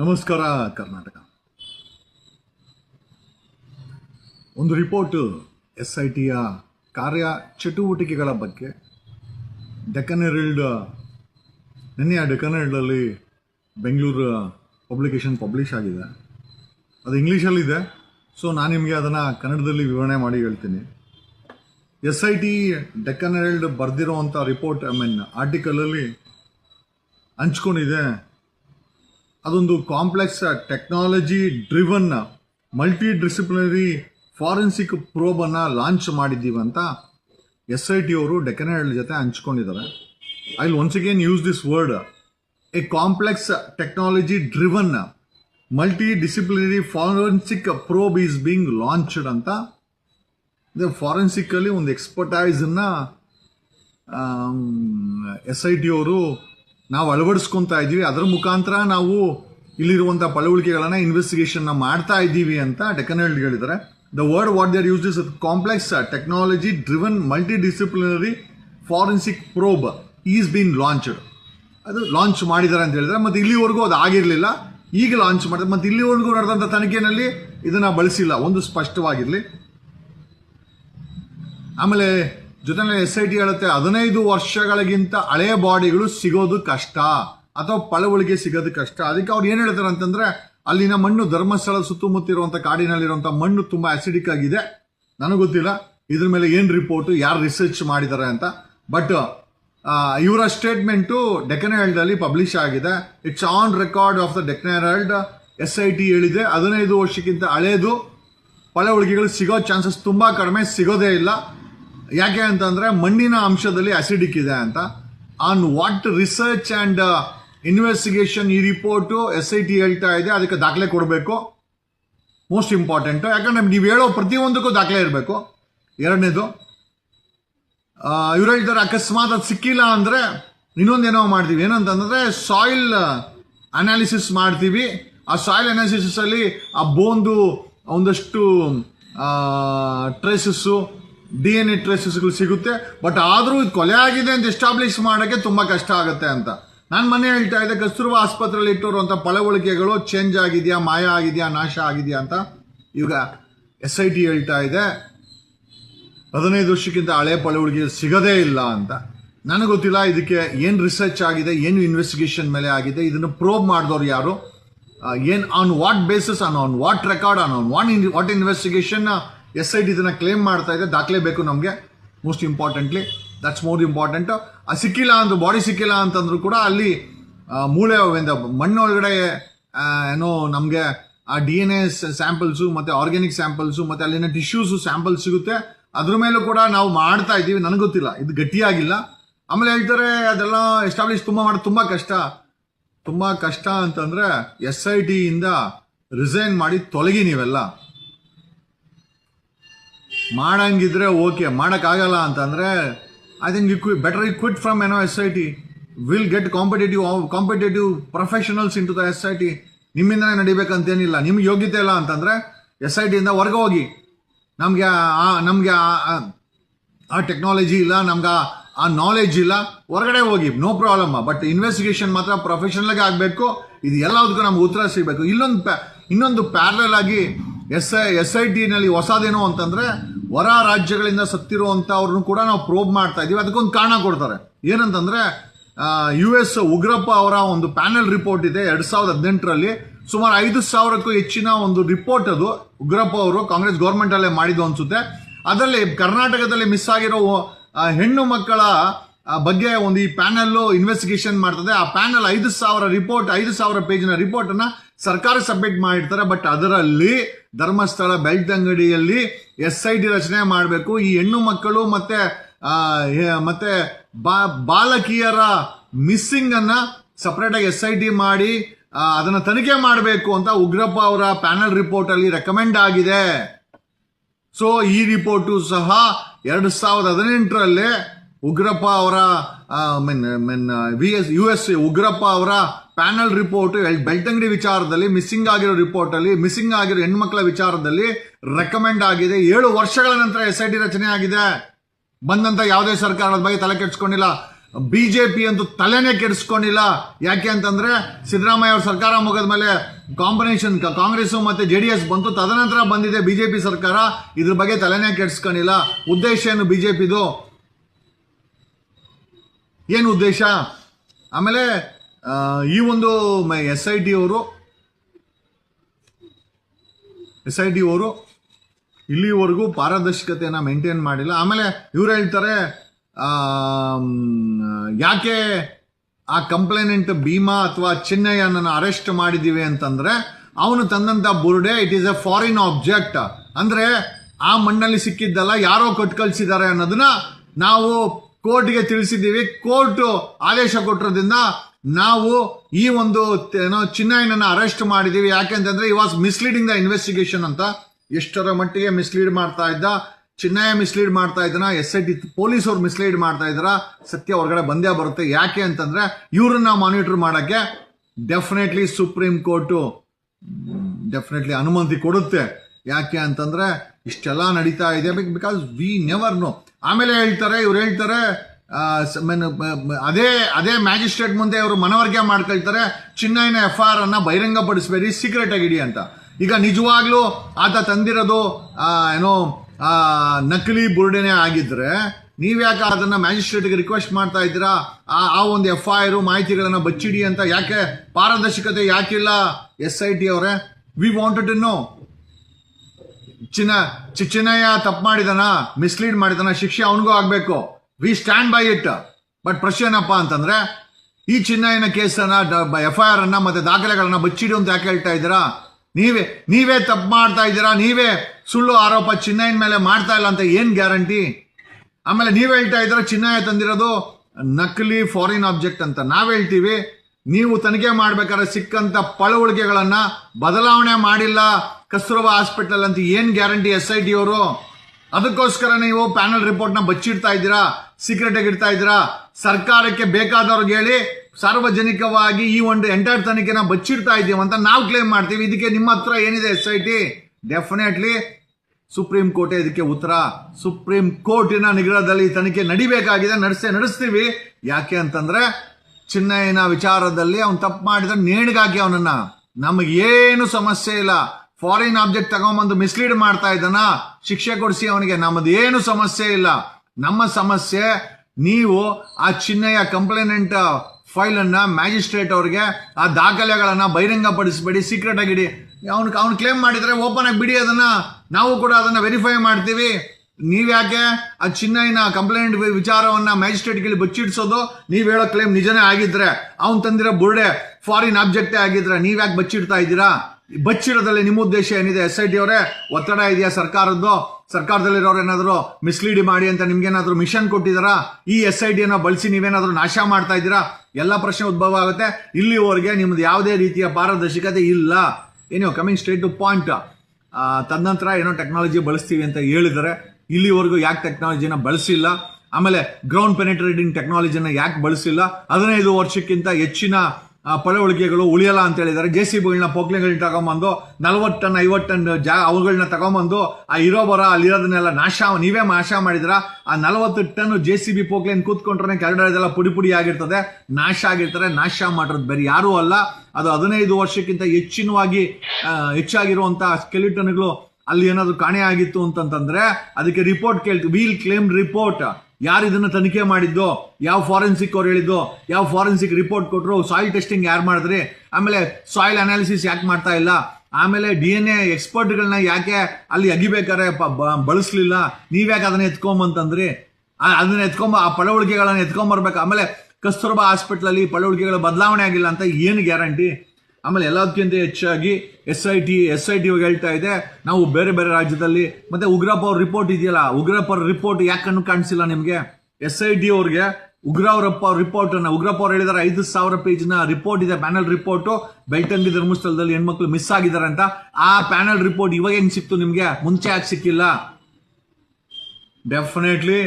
ನಮಸ್ಕಾರ, ಕರ್ನಾಟಕ. ಒಂದು report S I ಟಿಯ ಕಾರ್ಯ ಚಟುವಟಿಕೆಗಳ ಬಗ್ಗೆ. ಡೆಕ್ಕನ್ ನಿನ್ನೆ ಆ ಡೆಕ್ಕನ್ ಬೆಂಗಳೂರು ಪಬ್ಲಿಕೇಶನ್ ಪಬ್ಲಿಷ್ ಆಗಿದೆ. ಅದು ಇಂಗ್ಲೀಷಲ್ಲಿದೆ, ಸೊ ನಾನು ನಿಮಗೆ ಅದನ್ನು ಕನ್ನಡದಲ್ಲಿ ವಿವರಣೆ ಮಾಡಿ ಹೇಳ್ತೀನಿ. S I T Deccan Herald ಬರೆದಿರೋವಂಥ report, I mean ಆರ್ಟಿಕಲಲ್ಲಿ ಹಂಚ್ಕೊಂಡಿದೆ. ಅದೊಂದು complex technology driven multi disciplinary forensic ಪ್ರೋಬನ್ನು launch ಮಾಡಿದ್ದೀವಿ ಅಂತ ಎಸ್ ಐ ಟಿ ಅವರು ಡೆಕನೇಡ್ ಜೊತೆ ಹಂಚ್ಕೊಂಡಿದ್ದಾರೆ. I once again use this word a complex technology driven multi disciplinary forensic probe is being launched ಅಂತ ಫಾರೆನ್ಸಿಕ್ಕಲ್ಲಿ ಒಂದು ಎಕ್ಸ್ಪರ್ಟೈಸನ್ನು ಎಸ್ ಐ ಟಿ ಅವರು ನಾವು ಅಳವಡಿಸ್ಕೊತಾ ಇದ್ದೀವಿ. ಅದರ ಮುಖಾಂತರ ನಾವು ಇಲ್ಲಿರುವಂಥ ಪಳವಳಿಕೆಗಳನ್ನು ಇನ್ವೆಸ್ಟಿಗೇಷನ್ನ ಮಾಡ್ತಾ ಇದ್ದೀವಿ ಅಂತ ಡೆಕನಲ್ಡ್ ಹೇಳಿದ್ದಾರೆ. The word what there use is complex technology driven multi disciplinary forensic probe is been launched ಅದು ಲಾಂಚ್ ಮಾಡಿದ್ದಾರೆ ಅಂತ ಹೇಳಿದ್ರೆ ಮತ್ತು ಇಲ್ಲಿವರೆಗೂ ಅದು ಆಗಿರಲಿಲ್ಲ. ಈಗ ಲಾಂಚ್ ಮಾಡಿದ್ರೆ ಮತ್ತು ಇಲ್ಲಿವರೆಗೂ ನಡೆದಂಥ ತನಿಖೆಯಲ್ಲಿ ಇದನ್ನು ಬಳಸಿಲ್ಲ. ಒಂದು ಸ್ಪಷ್ಟವಾಗಿರಲಿ. ಆಮೇಲೆ ಜೊತೆಲಿ ಎಸ್ ಐ ಟಿ ಹೇಳುತ್ತೆ, ಹದಿನೈದು ವರ್ಷಗಳಿಗಿಂತ ಹಳೆಯ ಬಾಡಿಗಳು ಸಿಗೋದು ಕಷ್ಟ, ಅಥವಾ ಪಳವಳಿಗೆ ಸಿಗೋದು ಕಷ್ಟ. ಅದಕ್ಕೆ ಅವ್ರು ಏನು ಹೇಳ್ತಾರೆ ಅಂತಂದ್ರೆ, ಅಲ್ಲಿನ ಮಣ್ಣು ಧರ್ಮಸ್ಥಳ ಸುತ್ತಮುತ್ತ ಕಾಡಿನಲ್ಲಿರುವಂಥ ಮಣ್ಣು ತುಂಬ ಆಸಿಡಿಕ್ ಆಗಿದೆ. ನನಗೆ ಗೊತ್ತಿಲ್ಲ, ಇದ್ರ ಮೇಲೆ ಏನು ರಿಪೋರ್ಟ್ ಯಾರು ರಿಸರ್ಚ್ ಮಾಡಿದ್ದಾರೆ ಅಂತ. ಬಟ್ ಇವರ ಸ್ಟೇಟ್ಮೆಂಟು ಡೆಕನ್ ಹೆರಲ್ಡಲ್ಲಿ ಪಬ್ಲಿಷ್ ಆಗಿದೆ. It's on record of the Deccan Herald S I T ಹೇಳಿದೆ, ಹದಿನೈದು ವರ್ಷಕ್ಕಿಂತ ಹಳೆಯದು ಪಳವಳಿಕೆಗಳು ಸಿಗೋ ಚಾನ್ಸಸ್ ತುಂಬ ಕಡಿಮೆ, ಸಿಗೋದೇ ಇಲ್ಲ. ಯಾಕೆ ಅಂತಂದ್ರೆ ಮಣ್ಣಿನ ಅಂಶದಲ್ಲಿ ಅಸಿಡಿಕ್ ಇದೆ ಅಂತ. On what research and investigation ಈ ರಿಪೋರ್ಟು ಎಸ್ ಐ ಟಿ ಹೇಳ್ತಾ ಇದೆ, ಅದಕ್ಕೆ ದಾಖಲೆ ಕೊಡಬೇಕು. ಮೋಸ್ಟ್ ಇಂಪಾರ್ಟೆಂಟ್ ಯಾಕಂದ್ರೆ ನೀವು ಹೇಳೋ ಪ್ರತಿಯೊಂದಕ್ಕೂ ದಾಖಲೆ ಇರಬೇಕು. ಎರಡನೇದು ಇವ್ರು ಹೇಳ್ತಾರೆ ಅಕಸ್ಮಾತ್ ಅದು ಸಿಕ್ಕಿಲ್ಲ ಅಂದರೆ ಇನ್ನೊಂದೇನೋ ಮಾಡ್ತೀವಿ. ಏನಂತಂದರೆ ಸಾಯಿಲ್ ಅನಾಲಿಸಿಸ್ ಮಾಡ್ತೀವಿ. ಆ ಸಾಯಿಲ್ ಅನಾಲಿಸಿಸ್ ಅಲ್ಲಿ ಆ ಬೋಂದು ಒಂದಷ್ಟು ಟ್ರೇಸಸ್ಸು ಡಿ ಎನ್ ಎ ಟ್ರೇಸಸ್ಗಳು ಸಿಗುತ್ತೆ ಬಟ್ ಆದರೂ ಇದು ಕೊಲೆ ಆಗಿದೆ ಅಂತ ಎಸ್ಟಾಬ್ಲಿಷ್ ಮಾಡೋಕ್ಕೆ ತುಂಬ ಕಷ್ಟ ಆಗುತ್ತೆ ಅಂತ. ನಾನು ಮನೆ ಹೇಳ್ತಾ ಇದ್ದೆ, ಕಸ್ತೂರ್ಬಾ ಆಸ್ಪತ್ರೆಯಲ್ಲಿ ಇಟ್ಟಿರುವಂಥ ಪಳವಳಿಕೆಗಳು ಚೇಂಜ್ ಆಗಿದೆಯಾ, ಮಾಯ ಆಗಿದೆಯಾ, ನಾಶ ಆಗಿದೆಯಾ ಅಂತ. ಈಗ ಎಸ್ ಐ ಟಿ ಹೇಳ್ತಾ ಇದೆ, ಹದಿನೈದು ವರ್ಷಕ್ಕಿಂತ ಹಳೆ ಪಳವಳಿಕೆ ಸಿಗದೇ ಇಲ್ಲ ಅಂತ. ನನಗೆ ಗೊತ್ತಿಲ್ಲ, ಇದಕ್ಕೆ ಏನು ರಿಸರ್ಚ್ ಆಗಿದೆ, ಏನು ಇನ್ವೆಸ್ಟಿಗೇಷನ್ ಮೇಲೆ ಆಗಿದೆ, ಇದನ್ನು ಪ್ರೂವ್ ಮಾಡಿದವ್ರು ಯಾರು? ಏನು on what basis on on what record on on what in what investigation S I T ಇದನ್ನು ಕ್ಲೇಮ್ ಮಾಡ್ತಾ ಇದೆ, ದಾಖಲೆ ಬೇಕು ನಮಗೆ most importantly that's more important ಆ ಸಿಕ್ಕಿಲ್ಲ ಅಂತ ಬಾಡಿ ಸಿಕ್ಕಿಲ್ಲ ಅಂತಂದ್ರು ಕೂಡ ಅಲ್ಲಿ ಮೂಳೆ ಮಣ್ಣೊಳಗಡೆ ಏನೋ ನಮಗೆ, ಆ ಡಿ ಎನ್ ಎ ಸ್ಯಾಂಪಲ್ಸು ಮತ್ತು ಆರ್ಗ್ಯಾನಿಕ್ ಸ್ಯಾಂಪಲ್ಸು ಮತ್ತು ಅಲ್ಲಿನ ಟಿಶ್ಯೂಸು ಸ್ಯಾಂಪಲ್ ಸಿಗುತ್ತೆ. ಅದ್ರ ಮೇಲೂ ಕೂಡ ನಾವು ಮಾಡ್ತಾ ಇದ್ದೀವಿ, ನನಗೆ ಗೊತ್ತಿಲ್ಲ, ಇದು ಗಟ್ಟಿಯಾಗಿಲ್ಲ. ಆಮೇಲೆ ಹೇಳ್ತಾರೆ, ಅದೆಲ್ಲ ಎಸ್ಟಾಬ್ಲಿಷ್ ತುಂಬ ಮಾಡೋದು ತುಂಬ ಕಷ್ಟ. ತುಂಬ ಕಷ್ಟ ಅಂತಂದರೆ, ಎಸ್ ಐ ಟಿಯಿಂದ ರಿಸೈನ್ ಮಾಡಿ ತೊಲಗಿ ನೀವೆಲ್ಲ. ಮಾಡಂಗಿದ್ರೆ ಓಕೆ, ಮಾಡೋಕ್ಕಾಗಲ್ಲ ಅಂತಂದರೆ I think you better you quit from ಏನೋ S I T will get competitive competitive professionals into the S I T ನಿಮ್ಮಿಂದನೇ ನಡಿಬೇಕಂತೇನಿಲ್ಲ, ನಿಮ್ಗೆ ಯೋಗ್ಯತೆ ಇಲ್ಲ ಅಂತಂದ್ರೆ ಎಸ್ ಐ ಟಿಯಿಂದ ಹೊರಗೆ ಹೋಗಿ. ನಮಗೆ ನಮಗೆ ಆ ಟೆಕ್ನಾಲಜಿ ಇಲ್ಲ, ನಮ್ಗೆ ಆ- ಆ ನಾಲೆಜ್ ಇಲ್ಲ, ಹೊರಗಡೆ ಹೋಗಿ. ನೋ ಪ್ರಾಬ್ಲಮ್ ಬಟ್ ಇನ್ವೆಸ್ಟಿಗೇಷನ್ ಮಾತ್ರ ಪ್ರೊಫೆಷನಲ್ ಆಗಿ ಆಗಬೇಕು. ಇದು ಎಲ್ಲದಕ್ಕೂ ನಮ್ಗೆ ಉತ್ತರ ಸಿಗಬೇಕು. ಇಲ್ಲೊಂದು ಪ್ಯಾ- ಇನ್ನೊಂದು ಪ್ಯಾರಲ್ ಆಗಿ ಎಸ್ ಐ ಎಸ್ ಐ ಟಿನಲ್ಲಿ ಹೊಸದೇನು ಅಂತಂದ್ರೆ ಹೊರ ರಾಜ್ಯಗಳಿಂದ ಸತ್ತಿರುವಂಥವ್ರನ್ನು ಕೂಡ ನಾವು ಪ್ರೋಬ್ ಮಾಡ್ತಾ ಇದೀವಿ ಅದಕ್ಕೊಂದು ಕಾರಣ ಕೊಡ್ತಾರೆ. ಏನಂತಂದ್ರೆ ಯು ಎಸ್ ಉಗ್ರಪ್ಪ ಅವರ ಒಂದು ಪ್ಯಾನೆಲ್ ರಿಪೋರ್ಟ್ ಇದೆ ಎರಡು ಸಾವಿರದ ಹದಿನೆಂಟರಲ್ಲಿ. ಸುಮಾರು ಐದು ಸಾವಿರಕ್ಕೂ ಹೆಚ್ಚಿನ ಒಂದು ರಿಪೋರ್ಟ್ ಅದು. ಉಗ್ರಪ್ಪ ಅವರು ಕಾಂಗ್ರೆಸ್ ಗೌರ್ಮೆಂಟಲ್ಲೇ ಮಾಡಿದ್ದು ಅನಿಸುತ್ತೆ. ಅದರಲ್ಲಿ ಕರ್ನಾಟಕದಲ್ಲಿ ಮಿಸ್ ಆಗಿರೋ ಹೆಣ್ಣು ಮಕ್ಕಳ ಬಗ್ಗೆ ಒಂದು ಈ ಪ್ಯಾನೆಲ್ ಇನ್ವೆಸ್ಟಿಗೇಷನ್ ಮಾಡ್ತದೆ. ಆ ಪ್ಯಾನೆಲ್ ಐದು ಸಾವಿರ ರಿಪೋರ್ಟ್ ಐದು ಸಾವಿರ ಪೇಜಿನ ರಿಪೋರ್ಟ್ ಅನ್ನ ಸರ್ಕಾರ ಸಬ್ಮಿಟ್ ಮಾಡಿರ್ತಾರೆ. ಬಟ್ ಅದರಲ್ಲಿ ಧರ್ಮಸ್ಥಳ, ಬೆಳ್ತಂಗಡಿಯಲ್ಲಿ ಎಸ್ ಐ ಟಿ ರಚನೆ ಮಾಡಬೇಕು. ಈ ಹೆಣ್ಣು ಮಕ್ಕಳು ಮತ್ತೆ ಮತ್ತೆ ಬಾ- ಬಾಲಕಿಯರ ಮಿಸ್ಸಿಂಗ್ ಅನ್ನ ಸಪರೇಟ್ ಆಗಿ ಎಸ್ ಐ ಟಿ ಮಾಡಿ ಅದನ್ನು ತನಿಖೆ ಮಾಡಬೇಕು ಅಂತ ಉಗ್ರಪ್ಪ ಅವರ ಪ್ಯಾನಲ್ ರಿಪೋರ್ಟ್ ಅಲ್ಲಿ ರೆಕಮೆಂಡ್ ಆಗಿದೆ. ಸೊ ಈ ರಿಪೋರ್ಟು ಸಹ ಎರಡು ಸಾವಿರದ ಹದಿನೆಂಟರಲ್ಲೇ ಉಗ್ರಪ್ಪ ಅವರ mean mean V S U S Ugrappa ಅವರ ಪ್ಯಾನಲ್ ರಿಪೋರ್ಟ್ ಬೆಳ್ತಂಗಡಿ ವಿಚಾರದಲ್ಲಿ ಮಿಸ್ಸಿಂಗ್ ಆಗಿರೋ ರಿಪೋರ್ಟ್ ಅಲ್ಲಿ ಮಿಸ್ಸಿಂಗ್ ಆಗಿರೋ ಹೆಣ್ಮಕ್ಳ ವಿಚಾರದಲ್ಲಿ ರೆಕಮೆಂಡ್ ಆಗಿದೆ. ಏಳು ವರ್ಷಗಳ ನಂತರ ಎಸ್ ಐ ಟಿ ರಚನೆ ಆಗಿದೆ. ಬಂದಂತ ಯಾವುದೇ ಸರ್ಕಾರದ ಬಗ್ಗೆ ತಲೆ ಕೆಡ್ಸ್ಕೊಂಡಿಲ್ಲ. ಬಿಜೆಪಿ ಅಂತೂ ತಲೆನೇ ಕೆಡಿಸ್ಕೊಂಡಿಲ್ಲ. ಯಾಕೆ ಅಂತಂದ್ರೆ, ಸಿದ್ದರಾಮಯ್ಯ ಅವ್ರ ಸರ್ಕಾರ ಮುಗಿದ ಮೇಲೆ ಕಾಂಬಿನೇಷನ್ ಕಾಂಗ್ರೆಸ್ ಮತ್ತೆ ಜೆ ಡಿ ಎಸ್ ಬಂತು. ತದನಂತರ ಬಂದಿದೆ ಬಿಜೆಪಿ ಸರ್ಕಾರ. ಇದ್ರ ಬಗ್ಗೆ ತಲೆನೇ ಕೆಡಿಸ್ಕೊಂಡಿಲ್ಲ. ಉದ್ದೇಶ ಏನು ಬಿಜೆಪಿದು ಏನು ಉದ್ದೇಶ? ಆಮೇಲೆ ಈ ಒಂದು ಎಸ್ ಐ ಡಿ ಅವರು ಎಸ್ ಐ ಡಿ ಅವರು ಇಲ್ಲಿವರೆಗೂ ಪಾರದರ್ಶಕತೆಯನ್ನು ಮೇಂಟೈನ್ ಮಾಡಿಲ್ಲ. ಆಮೇಲೆ ಇವ್ರು ಹೇಳ್ತಾರೆ ಯಾಕೆ ಆ ಕಂಪ್ಲೇನೆಂಟ್ ಭೀಮಾ ಅಥವಾ ಚಿನ್ನಯ್ಯನನ್ನು ಅರೆಸ್ಟ್ ಮಾಡಿದ್ದೀವಿ ಅಂತಂದ್ರೆ, ಅವನು ತಂದಂತ ಬುರ್ಡೆ it is a foreign object ಅಂದ್ರೆ ಆ ಮಣ್ಣಲ್ಲಿ ಸಿಕ್ಕಿದ್ದಲ್ಲ, ಯಾರೋ ಕೊಟ್ಟು ಕಳಿಸಿದ್ದಾರೆ ಅನ್ನೋದನ್ನ ನಾವು ಕೋರ್ಟ್ಗೆ ತಿಳಿಸಿದ್ದೀವಿ. ಕೋರ್ಟ್ ಆದೇಶ ಕೊಟ್ಟಿರೋದ್ರಿಂದ ನಾವು ಈ ಒಂದು, ಏನೋ, ಚಿನ್ನಾಯನನ್ನ ಅರೆಸ್ಟ್ ಮಾಡಿದೀವಿ. ಯಾಕೆಂತಂದ್ರೆ ಈ ವಾಸ್ ಮಿಸ್ಲೀಡಿಂಗ್ ದ ಇನ್ವೆಸ್ಟಿಗೇಷನ್ ಅಂತ. ಎಷ್ಟರ ಮಟ್ಟಿಗೆ ಮಿಸ್ಲೀಡ್ ಮಾಡ್ತಾ ಇದ್ದ? ಚಿನ್ನಯ್ಯ ಮಿಸ್ಲೀಡ್ ಮಾಡ್ತಾ ಇದ್ದನ? ಎಸ್ ಐ ಟಿ ಪೊಲೀಸ್ ಅವ್ರು ಮಿಸ್ಲೀಡ್ ಮಾಡ್ತಾ ಇದ್ರ ಸತ್ಯ ಹೊರಗಡೆ ಬಂದೇ ಬರುತ್ತೆ. ಯಾಕೆ ಅಂತಂದ್ರೆ, ಇವ್ರನ್ನ ಮಾನಿಟರ್ ಮಾಡಕ್ಕೆ ಡೆಫಿನೆಟ್ಲಿ ಸುಪ್ರೀಂ ಕೋರ್ಟು ಡೆಫಿನೆಟ್ಲಿ ಅನುಮತಿ ಕೊಡುತ್ತೆ. ಯಾಕೆ ಅಂತಂದ್ರೆ, ಇಷ್ಟೆಲ್ಲ ನಡೀತಾ ಇದೆ. ಬಿಕಾಸ್ ವಿ ನೆವರ್ ನೋ ಆಮೇಲೆ ಹೇಳ್ತಾರೆ, ಇವ್ರು ಹೇಳ್ತಾರೆ ಅದೇ ಅದೇ ಮ್ಯಾಜಿಸ್ಟ್ರೇಟ್ ಮುಂದೆ ಅವರು ಮನವರಿಕೆ ಮಾಡ್ಕೊಳ್ತಾರೆ, ಚಿನ್ನಯ್ಯನ ಎಫ್ ಆರ್ ಅನ್ನ ಬಹಿರಂಗಪಡಿಸಬೇಡಿ ಸೀಕ್ರೆಟ್ ಆಗಿಡಿ ಅಂತ. ಈಗ ನಿಜವಾಗ್ಲೂ ಆತ ತಂದಿರೋದು ಏನೋ ನಕಲಿ ಬುರುಡೆನೇ ಆಗಿದ್ರೆ ನೀವ್ಯಾಕೆ ಅದನ್ನ ಮ್ಯಾಜಿಸ್ಟ್ರೇಟ್ಗೆ ರಿಕ್ವೆಸ್ಟ್ ಮಾಡ್ತಾ ಇದ್ದೀರಾ? ಆ ಒಂದು ಎಫ್ ಐ ಆರ್ ಮಾಹಿತಿಗಳನ್ನ ಬಚ್ಚಿಡಿ ಅಂತ ಯಾಕೆ ಪಾರದರ್ಶಕತೆ ಯಾಕಿಲ್ಲ ಎಸ್ ಐ ಟಿ ಅವರೇ? We wanted to know Chinna Chinnayya ತಪ್ಪು ಮಾಡಿದನ? ಮಿಸ್ಲೀಡ್ ಮಾಡಿದನ? ಶಿಕ್ಷೆ ಅವನಿಗೂ ಆಗ್ಬೇಕು. We stand by it but ಪ್ರಶ್ನೆ ಏನಪ್ಪ ಅಂತಂದ್ರೆ, ಈ ಚಿನ್ನಯ್ಯನ ಕೇಸನ್ನ ಎಫ್ ಐ ಆರ್ ಅನ್ನ ಮತ್ತೆ ದಾಖಲೆಗಳನ್ನ ಬಚ್ಚಿಡಿ ಅಂತ ಯಾಕೆ ಹೇಳ್ತಾ ಇದ್ದೀರಾ? ನೀವೇ ನೀವೇ ತಪ್ಪು ಮಾಡ್ತಾ ಇದ್ದೀರಾ? ನೀವೇ ಸುಳ್ಳು ಆರೋಪ ಚಿನ್ನಯ್ಯನ ಮೇಲೆ ಮಾಡ್ತಾ ಇಲ್ಲ ಅಂತ ಏನ್ ಗ್ಯಾರಂಟಿ? ಆಮೇಲೆ ನೀವು ಹೇಳ್ತಾ ಇದ್ದೀರಾ ಚಿನ್ನಯ್ಯ ತಂದಿರೋದು ನಕಲಿ ಫಾರಿನ್ ಆಬ್ಜೆಕ್ಟ್ ಅಂತ. ನಾವು ಹೇಳ್ತೀವಿ, ನೀವು ತನಿಖೆ ಮಾಡ್ಬೇಕಾದ್ರೆ ಸಿಕ್ಕಂತ ಪಳವಳಿಕೆಗಳನ್ನ ಬದಲಾವಣೆ ಮಾಡಿಲ್ಲ ಕಸ್ತೂರಬಾ ಹಾಸ್ಪಿಟಲ್ ಅಂತ ಏನ್ ಗ್ಯಾರಂಟಿ ಎಸ್ ಐ ಟಿ ಅವರು? ಅದಕ್ಕೋಸ್ಕರ ನೀವು ಪ್ಯಾನಲ್ ರಿಪೋರ್ಟ್ನ ಬಚ್ಚಿಡ್ತಾ ಇದ್ದೀರಾ? ಸೀಕ್ರೆಟ್ ಆಗಿ ಇಡ್ತಾ ಇದ್ದೀರಾ ಸರ್ಕಾರಕ್ಕೆ ಬೇಕಾದವ್ರಿಗೆ ಹೇಳಿ ಸಾರ್ವಜನಿಕವಾಗಿ ಈ ಒಂದು ಎಂಟೈರ್ ತನಿಖೆನ ಬಚ್ಚಿಡ್ತಾ ಇದ್ದೀವಿ ಅಂತ ನಾವು ಕ್ಲೇಮ್ ಮಾಡ್ತೀವಿ. ಇದಕ್ಕೆ ನಿಮ್ಮ ಹತ್ರ ಏನಿದೆ S I T definitely supreme court ಇದಕ್ಕೆ ಉತ್ತರ. ಸುಪ್ರೀಂ ಕೋರ್ಟಿನ ನಿಗ್ರಹದಲ್ಲಿ ತನಿಖೆ ನಡಿಬೇಕಾಗಿದೆ. ನಡೆಸೇ, ನಡೆಸ್ತೀವಿ. ಯಾಕೆ ಅಂತಂದ್ರೆ ಚಿನ್ನಯ್ಯನ ವಿಚಾರದಲ್ಲಿ ಅವನು ತಪ್ಪು ಮಾಡಿದ ನೇಣಿಗಾಕಿ ಅವನನ್ನ. ನಮಗೇನು ಸಮಸ್ಯೆ ಇಲ್ಲ. ಫಾರಿನ್ ಆಬ್ಜೆಕ್ಟ್ ತಗೊಂಬಂದು ಮಿಸ್ಲೀಡ್ ಮಾಡ್ತಾ ಇದ್ದಾನ. ಶಿಕ್ಷೆ ಕೊಡಿಸಿ ಅವನಿಗೆ. ನಮ್ದು ಏನು ಸಮಸ್ಯೆ ಇಲ್ಲ. ನಮ್ಮ ಸಮಸ್ಯೆ ನೀವು ಆ ಚಿನ್ನಯ್ಯ ಕಂಪ್ಲೇನೆಂಟ್ ಫೈಲ್ ಅನ್ನ ಮ್ಯಾಜಿಸ್ಟ್ರೇಟ್ ಅವ್ರಿಗೆ ಆ ದಾಖಲೆಗಳನ್ನು ಬಹಿರಂಗಪಡಿಸಬೇಡಿ ಸೀಕ್ರೆಟ್ ಆಗಿಡಿ ಅವ್ನು ಅವ್ನು ಕ್ಲೇಮ್ ಮಾಡಿದ್ರೆ ಓಪನ್ ಆಗಿ ಬಿಡಿ ಅದನ್ನ. ನಾವು ಕೂಡ ಅದನ್ನ ವೆರಿಫೈ ಮಾಡ್ತೀವಿ. ನೀವ್ಯಾಕೆ ಆ ಚಿನ್ನೈನ ಕಂಪ್ಲೇಂಟ್ ವಿಚಾರವನ್ನ ಮ್ಯಾಜಿಸ್ಟ್ರೇಟ್ಗೆ ಬಚ್ಚಿಡ್ಸೋದು? ನೀವು ಹೇಳೋ ಕ್ಲೇಮ್ ನಿಜನೇ ಆಗಿದ್ರೆ. ಅವ್ನು ತಂದಿರೋ ಬುರ್ಡೆ ಫಾರಿನ್ ಆಬ್ಜೆಕ್ಟೇ ಆಗಿದ್ರೆ. ನೀವ್ಯಾಕೆ ಬಚ್ಚಿಡ್ತಾ ಇದ್ದೀರಾ? ಬಚ್ಚಿಡೋದ್ರಲ್ಲಿ ನಿಮ್ಮ ಉದ್ದೇಶ ಏನಿದೆ? ಎಸ್ ಐ ಟಿ ಅವರೇ, ಒತ್ತಡ ಇದೆಯಾ ಸರ್ಕಾರದ್ದು? ಸರ್ಕಾರದಲ್ಲಿರೋರು ಏನಾದರೂ ಮಿಸ್ಲೀಡ್ ಮಾಡಿ ಅಂತ ನಿಮ್ಗೇನಾದರೂ ಮಿಷನ್ ಕೊಟ್ಟಿದ್ದೀರಾ ಈ ಎಸ್ ಐ ಟಿಯನ್ನು ಬಳಸಿ ನೀವೇನಾದರೂ ನಾಶ ಮಾಡ್ತಾ ಇದ್ದೀರಾ? ಎಲ್ಲ ಪ್ರಶ್ನೆ ಉದ್ಭವ ಆಗುತ್ತೆ. ಇಲ್ಲಿವರೆಗೆ ನಿಮ್ಮದು ಯಾವುದೇ ರೀತಿಯ ಪಾರದರ್ಶಕತೆ ಇಲ್ಲ. ಏನೋ ಕಮಿಂಗ್ ಸ್ಟ್ರೇಟ್ ಟು ಪಾಯಿಂಟ್ ತದನಂತರ ಏನೋ ಟೆಕ್ನಾಲಜಿ ಬಳಸ್ತೀವಿ ಅಂತ ಹೇಳಿದರೆ ಇಲ್ಲಿವರೆಗೂ ಯಾಕೆ ಟೆಕ್ನಾಲಜಿನ ಬಳಸಿಲ್ಲ? ಆಮೇಲೆ ಗ್ರೌಂಡ್ ಪೆನೆಟ್ರೇಟಿಂಗ್ ಟೆಕ್ನಾಲಜಿನ ಯಾಕೆ ಬಳಸಿಲ್ಲ? ಹದಿನೈದು ವರ್ಷಕ್ಕಿಂತ ಹೆಚ್ಚಿನ ಪಳವಳಿಕೆಗಳು ಉಳಿಯಲ್ಲ ಅಂತ ಹೇಳಿದ್ದಾರೆ. ಜೆ ಸಿ ಬಿಗಳನ್ನ ಪೋಕ್ಲೆಗಳನ್ನ ತಗೊಂಬಂದು, ನಲ್ವತ್ತು ಟನ್, ಐವತ್ತು ಟನ್ ಜಾ, ಅವುಗಳನ್ನ ತಗೊಂಬಂದು ಆ ಇರೋ ಬರ ಅಲ್ಲಿರೋದನ್ನೆಲ್ಲ ನಾಶ ನೀವೇ ನಾಶ ಮಾಡಿದ್ರ ಆ ನಲವತ್ತು ton J C B poclain ಕೂತ್ಕೊಂಡ್ರೆ ಕೆರಡದೆಲ್ಲ ಪುಡಿ ಪುಡಿ ಆಗಿರ್ತದೆ, ನಾಶ ಆಗಿರ್ತಾರೆ, ನಾಶ ಮಾಡಿರೋದು ಬೇರೆ ಯಾರೂ ಅಲ್ಲ. ಅದು ಹದಿನೈದು ವರ್ಷಕ್ಕಿಂತ ಹೆಚ್ಚಿನವಾಗಿ ಹೆಚ್ಚಾಗಿರುವಂಥ ಸ್ಕೆಲಿಟನ್ಗಳು ಅಲ್ಲಿ ಏನಾದರೂ ಕಾಣೆ ಆಗಿತ್ತು ಅಂತಂತಂದ್ರೆ, ಅದಕ್ಕೆ ರಿಪೋರ್ಟ್ ಕೇಳ್ತೀವಿ. ವೀಲ್ ಕ್ಲೇಮ್ ರಿಪೋರ್ಟ್ ಯಾರು ಇದನ್ನು ತನಿಖೆ ಮಾಡಿದ್ದು, ಯಾವ ಫಾರೆನ್ಸಿಕ್ ಅವ್ರು ಹೇಳಿದ್ದು, ಯಾವ ಫಾರೆನ್ಸಿಕ್ ರಿಪೋರ್ಟ್ ಕೊಟ್ಟರು ಸಾಯಿಲ್ ಟೆಸ್ಟಿಂಗ್ ಯಾರು ಮಾಡಿದ್ರಿ, ಆಮೇಲೆ ಸಾಯಿಲ್ ಅನಾಲಿಸಿಸ್ ಯಾಕೆ ಮಾಡ್ತಾ ಇಲ್ಲ, ಆಮೇಲೆ ಡಿ ಎನ್ ಎ ಎಕ್ಸ್ಪರ್ಟ್ಗಳನ್ನ ಯಾಕೆ ಅಲ್ಲಿ ಅಗಿಬೇಕಾದ್ರೆ ಬಳಸ್ಲಿಲ್ಲ ನೀವ್ಯಾಕೆ ಅದನ್ನ ಎತ್ಕೊಂಬಂತಂದ್ರಿ? ಅದನ್ನು ಎತ್ಕೊಂಬ, ಆ ಪಳವಳಿಕೆಗಳನ್ನ ಎತ್ಕೊಂಬರ್ಬೇಕು. ಆಮೇಲೆ ಕಸ್ತೂರ್ಬಾ ಹಾಸ್ಪಿಟ್ಲಲ್ಲಿ ಪಳವಳಿಕೆಗಳ ಬದಲಾವಣೆ ಆಗಿಲ್ಲ ಅಂತ ಏನು ಗ್ಯಾರಂಟಿ ಆಮೇಲೆ ಎಲ್ಲದಕ್ಕಿಂತ ಹೆಚ್ಚಾಗಿ S I T S I T ಹೇಳ್ತಾ ಇದೆ. ನಾವು ಬೇರೆ ಬೇರೆ ರಾಜ್ಯದಲ್ಲಿ, ಮತ್ತೆ ಉಗ್ರಪ್ಪ ಅವ್ರ ರಿಪೋರ್ಟ್ ಇದೆಯಲ್ಲ, ಉಗ್ರಪ್ಪ ಅವ್ರ ರಿಪೋರ್ಟ್ ಯಾಕೆ ಕಣ್ಣು ಕಾಣಿಸಿಲ್ಲ ನಿಮಗೆ? ಎಸ್ ಐ ಟಿ ಅವ್ರಿಗೆ ಉಗ್ರವರಪ್ಪ ಅವ್ರ ರಿಪೋರ್ಟ್ ಅನ್ನ, ಉಗ್ರಪ್ಪ ಅವ್ರು ಹೇಳಿದಾರೆ ಐದು ಸಾವಿರ ಪೇಜ್ನ ರಿಪೋರ್ಟ್ ಇದೆ ಪ್ಯಾನಲ್ ರಿಪೋರ್ಟ್ ಬೆಳ್ತಂಗಿ ಧರ್ಮಸ್ಥಳದಲ್ಲಿ ಹೆಣ್ಮಕ್ಳು ಮಿಸ್ ಆಗಿದ್ದಾರೆ ಅಂತ. ಆ ಪ್ಯಾನಲ್ ರಿಪೋರ್ಟ್ ಇವಾಗ ಹೆಂಗ್ ಸಿಕ್ತು ನಿಮಗೆ? ಮುಂಚೆ ಯಾಕೆ ಸಿಕ್ಕಿಲ್ಲ? ಡೆಫಿನೆಟ್ಲಿ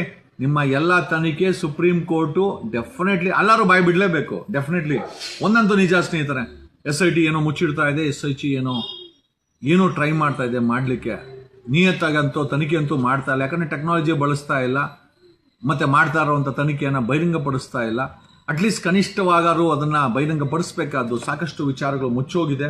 ನಿಮ್ಮ ಎಲ್ಲ ತನಿಖೆ ಸುಪ್ರೀಂ ಕೋರ್ಟು ಡೆಫಿನೆಟ್ಲಿ ಎಲ್ಲರೂ ಬಾಯ್ ಬಿಡಲೇಬೇಕು ಡೆಫಿನೆಟ್ಲಿ ಒಂದಂತೂ ನಿಜ ಸ್ನೇಹಿತರೆ. ಎಸ್ ಐ ಟಿ ಏನೋ ಮುಚ್ಚಿಡ್ತಾ ಇದೆ ಎಸ್ ಐ ಟಿ ಏನೋ ಏನೋ ಟ್ರೈ ಮಾಡ್ತಾ ಇದೆ ಮಾಡಲಿಕ್ಕೆ. ನಿಯತ್ತಾಗಂತೂ ತನಿಖೆ ಅಂತೂ ಮಾಡ್ತಾ ಇಲ್ಲ. ಯಾಕಂದರೆ ಟೆಕ್ನಾಲಜಿ ಬಳಸ್ತಾ ಇಲ್ಲ. ಮತ್ತು ಮಾಡ್ತಾ ಇರೋವಂಥ ತನಿಖೆಯನ್ನು ಬಹಿರಂಗಪಡಿಸ್ತಾ ಇಲ್ಲ. ಅಟ್ಲೀಸ್ಟ್ ಕನಿಷ್ಠವಾಗಾರು ಅದನ್ನು ಬಹಿರಂಗಪಡಿಸಬೇಕಾದ್ದು ಸಾಕಷ್ಟು ವಿಚಾರಗಳು ಮುಚ್ಚೋಗಿದೆ.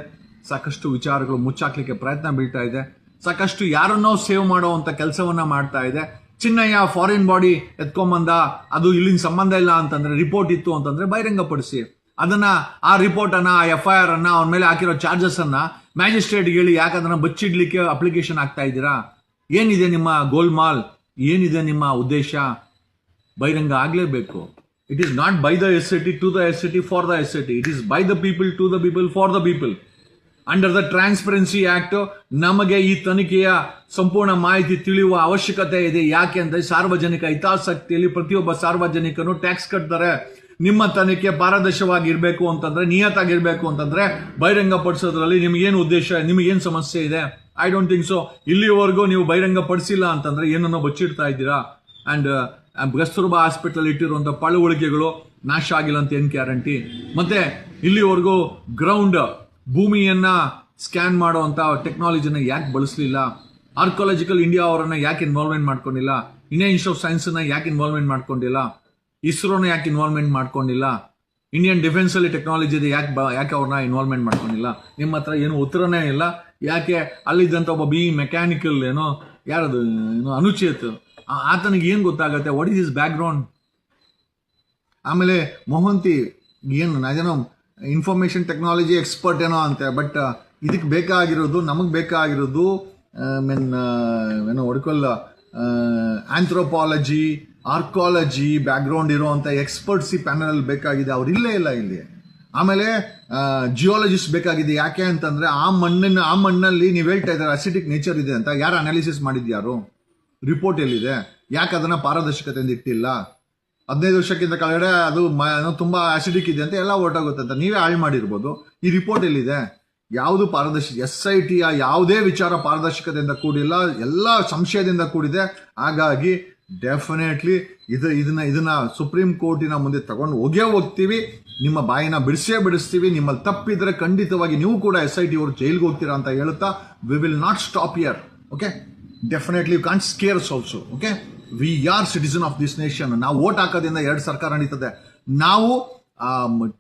ಸಾಕಷ್ಟು ವಿಚಾರಗಳು ಮುಚ್ಚಾಕ್ಲಿಕ್ಕೆ ಪ್ರಯತ್ನ ಬೀಳ್ತಾ ಇದೆ. ಸಾಕಷ್ಟು ಯಾರನ್ನೋ ಸೇವ್ ಮಾಡುವಂಥ ಕೆಲಸವನ್ನು ಮಾಡ್ತಾ ಇದೆ. ಚಿನ್ನಯ್ಯ ಫಾರಿನ್ ಬಾಡಿ ಎತ್ಕೊಂಬಂದ, ಅದು ಇಲ್ಲಿನ ಸಂಬಂಧ ಇಲ್ಲ ಅಂತಂದರೆ ರಿಪೋರ್ಟ್ ಇತ್ತು ಅಂತಂದರೆ ಬಹಿರಂಗಪಡಿಸಿ. ಅದನ್ನ, ಆ ರಿಪೋರ್ಟ್ ಅನ್ನ, ಆ ಎಫ್ ಐ ಆರ್ ಅನ್ನ, ಅವನ ಮೇಲೆ ಹಾಕಿರೋ ಚಾರ್ಜಸ್ ಮ್ಯಾಜಿಸ್ಟ್ರೇಟ್ಗೆ ಮ್ಯಾಜಿಸ್ಟ್ರೇಟ್ ಹೇಳಿ ಯಾಕೆ ಅದನ್ನ ಬಚ್ಚಿಡ್ಲಿಕ್ಕೆ ಅಪ್ಲಿಕೇಶನ್ ಆಗ್ತಾ ಇದ್ದೀರಾ? ಏನಿದೆ ನಿಮ್ಮ ಗೋಲ್ಮಾಲ್? ಏನಿದೆ ನಿಮ್ಮ ಉದ್ದೇಶ? ಬಹಿರಂಗ ಆಗಲೇಬೇಕು. It is not by the S T to the S T for the S T it is by the people to the people for the people under the transparency act ನಮಗೆ ಈ ತನಿಖೆಯ ಸಂಪೂರ್ಣ ಮಾಹಿತಿ ತಿಳಿಯುವ ಅವಶ್ಯಕತೆ ಇದೆ. ಯಾಕೆ ಅಂದ್ರೆ ಸಾರ್ವಜನಿಕ ಹಿತಾಸಕ್ತಿಯಲ್ಲಿ ಪ್ರತಿಯೊಬ್ಬ ಸಾರ್ವಜನಿಕನು ಟ್ಯಾಕ್ಸ್ ಕಟ್ತಾರೆ. ನಿಮ್ಮ ತನಿಖೆ ಪಾರದರ್ಶವಾಗಿರಬೇಕು ಅಂತಂದ್ರೆ ನಿಯತಾಗಿರಬೇಕು ಅಂತಂದ್ರೆ, ಬಹಿರಂಗ ಪಡಿಸೋದ್ರಲ್ಲಿ ನಿಮಗೇನು ಉದ್ದೇಶ, ನಿಮಗೇನು ಸಮಸ್ಯೆ ಇದೆ? ಐ ಡೋಂಟ್ ಥಿಂಕ್ ಸೊ ಇಲ್ಲಿವರೆಗೂ ನೀವು ಬಹಿರಂಗಪಡಿಸಿಲ್ಲ ಅಂತಂದರೆ ಏನನ್ನೋ ಬಚ್ಚಿಡ್ತಾ ಇದ್ದೀರಾ? ಅಂಡ್ ಕಸ್ತೂರ್ಬಾ ಹಾಸ್ಪಿಟಲ್ ಇಟ್ಟಿರುವಂಥ ಪಳವಳಿಕೆಗಳು ನಾಶ ಆಗಿಲ್ಲ ಅಂತ ಏನು ಗ್ಯಾರಂಟಿ? ಮತ್ತೆ ಇಲ್ಲಿವರೆಗೂ ಗ್ರೌಂಡ್ ಭೂಮಿಯನ್ನು ಸ್ಕ್ಯಾನ್ ಮಾಡುವಂಥ ಟೆಕ್ನಾಲಜಿನ ಯಾಕೆ ಬಳಸಲಿಲ್ಲ? ಆರ್ಕೊಲಾಜಿಕಲ್ ಇಂಡಿಯಾ ಅವರನ್ನು ಯಾಕೆ ಇನ್ವಾಲ್ವ್ಮೆಂಟ್ ಮಾಡ್ಕೊಂಡಿಲ್ಲ? ಇಂಡಿಯನ್ ಇನ್ಸ್ಟಿಟ್ಯೂಟ್ ಆಫ್ ಸೈನ್ಸನ್ನು ಯಾಕೆ ಇನ್ವಾಲ್ವ್ಮೆಂಟ್ ಮಾಡ್ಕೊಂಡಿಲ್ಲ? ಇಸ್ರೋನ ಯಾಕೆ ಇನ್ವಾಲ್ವ್ಮೆಂಟ್ ಮಾಡ್ಕೊಂಡಿಲ್ಲ? ಇಂಡಿಯನ್ ಡಿಫೆನ್ಸ್ ಅಲ್ಲಿ ಟೆಕ್ನಾಲಜಿ ಯಾಕೆ ಬ- ಯಾಕೆ ಅವ್ರನ್ನ ಇನ್ವಾಲ್ವ್ಮೆಂಟ್ ಮಾಡ್ಕೊಂಡಿಲ್ಲ? ನಿಮ್ಮ ಹತ್ರ ಏನು ಉತ್ತರನೇ ಇಲ್ಲ. ಯಾಕೆ ಅಲ್ಲಿದ್ದಂಥ ಒಬ್ಬ ಬಿ ಮೆಕ್ಯಾನಿಕಲ್ ಏನೋ, ಯಾರದು, ಏನು ಅನುಚೇತ್. ಆತನಿಗೆ ಏನು ಗೊತ್ತಾಗುತ್ತೆ? ವಾಟ್ ಈಸ್ ಇಸ್ ಬ್ಯಾಕ್ಗ್ರೌಂಡ್ ಆಮೇಲೆ ಮೊಹಂತಿ, ಏನು ನಾನೇನೋ ಇನ್ಫಾರ್ಮೇಷನ್ ಟೆಕ್ನಾಲಜಿ ಎಕ್ಸ್ಪರ್ಟ್ ಏನೋ ಅಂತೆ ಬಟ್ ಇದಕ್ಕೆ ಬೇಕಾಗಿರೋದು, ನಮಗೆ ಬೇಕಾಗಿರೋದು ಮೀನ್ ಏನೋ ಹೊಡ್ಕೊಲ್ಲ ಆಂಥ್ರೋಪಾಲಜಿ ಆರ್ಕಾಲಜಿ ಬ್ಯಾಕ್ಗ್ರೌಂಡ್ ಇರುವಂಥ ಎಕ್ಸ್ಪರ್ಟ್ಸ್ ಈ ಪ್ಯಾನಲ್ ಬೇಕಾಗಿದೆ, ಅವ್ರು ಇಲ್ಲೇ ಇಲ್ಲ ಇಲ್ಲಿ. ಆಮೇಲೆ ಜಿಯೋಲಜಿಸ್ಟ್ ಬೇಕಾಗಿದೆ ಯಾಕೆ ಅಂತಂದ್ರೆ, ಆ ಮಣ್ಣನ್ನು ಆ ಮಣ್ಣಲ್ಲಿ ನೀವು ಹೇಳ್ತಾ ಇದ್ದಾರೆ ಅಸಿಟಿಕ್ ನೇಚರ್ ಇದೆ ಅಂತ, ಯಾರು ಅನಾಲಿಸಿಸ್ ಮಾಡಿದ್ಯಾರು ರಿಪೋರ್ಟ್ ಎಲ್ಲಿದೆ? ಯಾಕೆ ಅದನ್ನ ಪಾರದರ್ಶಕತೆಯಿಂದ ಇಟ್ಟಿಲ್ಲ? ಹದಿನೈದು ವರ್ಷಕ್ಕಿಂತ ಕೆಳಗಡೆ ಅದು ಮ- ತುಂಬ ಆಸಿಡಿಕ್ ಇದೆ ಅಂತ ಎಲ್ಲ ಹೊರಟೋಗುತ್ತೆ ಅಂತ ನೀವೇ ಹಾಳು ಮಾಡಿರ್ಬೋದು. ಈ ರಿಪೋರ್ಟ್ ಎಲ್ಲಿದೆ? ಯಾವುದು ಪಾರದರ್ಶಿ ಎಸ್ ಐ ಟಿಯ ಯಾವುದೇ ವಿಚಾರ ಪಾರದರ್ಶಕತೆಯಿಂದ ಕೂಡಿಲ್ಲ, ಎಲ್ಲ ಸಂಶಯದಿಂದ ಕೂಡಿದೆ. ಹಾಗಾಗಿ ಡೆಫಿನೆಟ್ಲಿ ಇದು ಇದನ್ನ ಇದನ್ನ ಸುಪ್ರೀಂ ಕೋರ್ಟಿನ ಮುಂದೆ ತಗೊಂಡು ಹೋಗೇ ಹೋಗ್ತೀವಿ. ನಿಮ್ಮ ಬಾಯಿನ ಬಿಡಿಸೇ ಬಿಡಿಸ್ತೀವಿ. ನಿಮ್ಮಲ್ಲಿ ತಪ್ಪಿದ್ರೆ ಖಂಡಿತವಾಗಿ ನೀವು ಕೂಡ ಎಸ್ ಐ ಟಿ ಅವರು ಜೈಲ್ಗೆ ಹೋಗ್ತೀರಾ ಅಂತ ಹೇಳುತ್ತಾ we will not stop here okay definitely you can't scares also okay we are citizen of this nation ನಾವು ವೋಟ್ ಹಾಕೋದ್ರಿಂದ ಎರಡು ಸರ್ಕಾರ ನಡೀತದೆ. ನಾವು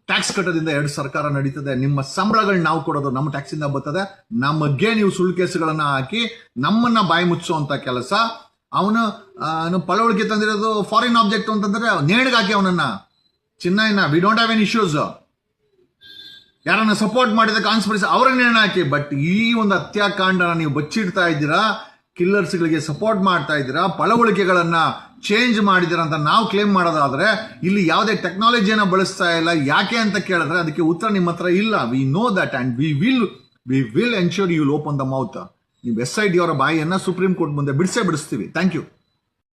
ಟ್ಯಾಕ್ಸ್ ಕಟ್ಟೋದ್ರಿಂದ ಎರಡು ಸರ್ಕಾರ ನಡೀತದೆ. ನಿಮ್ಮ ಸಂಬಳಗಳು ನಾವು ಕೊಡೋದು ನಮ್ಮ ಟ್ಯಾಕ್ಸಿಂದ ಬರ್ತದೆ. ನಮಗೆ ನೀವು ಸುಳ್ಳು ಕೇಸುಗಳನ್ನ ಹಾಕಿ ನಮ್ಮನ್ನ ಬಾಯಿ ಮುಚ್ಚುವಂತ ಕೆಲಸ. ಅವನು ಅವನು ಪಳವಳಿಕೆ ತಂದಿರೋದು ಫಾರಿನ್ ಆಬ್ಜೆಕ್ಟ್ ಅಂತಂದ್ರೆ ನೇಣಿಗೆ ಹಾಕಿ ಅವನನ್ನ. Chinna we don't have any issues ಯಾರನ್ನ ಸಪೋರ್ಟ್ ಮಾಡಿದ ಕಾನ್ಸ್ಪಿರಸಿ ಅವರನ್ನೇ ಹಾಕಿ. ಬಟ್ ಈ ಒಂದು ಹತ್ಯಾಕಾಂಡನ ನೀವು ಬಚ್ಚಿಡ್ತಾ ಇದ್ದೀರಾ ಕಿಲ್ಲರ್ಸ್ಗಳಿಗೆ ಸಪೋರ್ಟ್ ಮಾಡ್ತಾ ಇದ್ದೀರಾ, ಪಳವಳಿಕೆಗಳನ್ನ ಚೇಂಜ್ ಮಾಡಿದ್ದೀರಾ ಅಂತ ನಾವು ಕ್ಲೇಮ್ ಮಾಡೋದಾದ್ರೆ, ಇಲ್ಲಿ ಯಾವುದೇ ಟೆಕ್ನಾಲಜಿಯನ್ನು ಬಳಸ್ತಾ ಇಲ್ಲ. ಯಾಕೆ ಅಂತ ಕೇಳಿದ್ರೆ, ಅದಕ್ಕೆ ಉತ್ತರ ನಿಮ್ಮ ಹತ್ರ ಇಲ್ಲ. We know that and we will we will ensure you open the mouth ನೀವು ಎಸ್ ಐ ಡಿ ಅವರ ಬಾಯಿಯನ್ನ ಸುಪ್ರೀಂ ಕೋರ್ಟ್ ಮುಂದೆ ಬಿಡಿಸೇ ಬಿಡಿಸ್ತೀವಿ. Thank you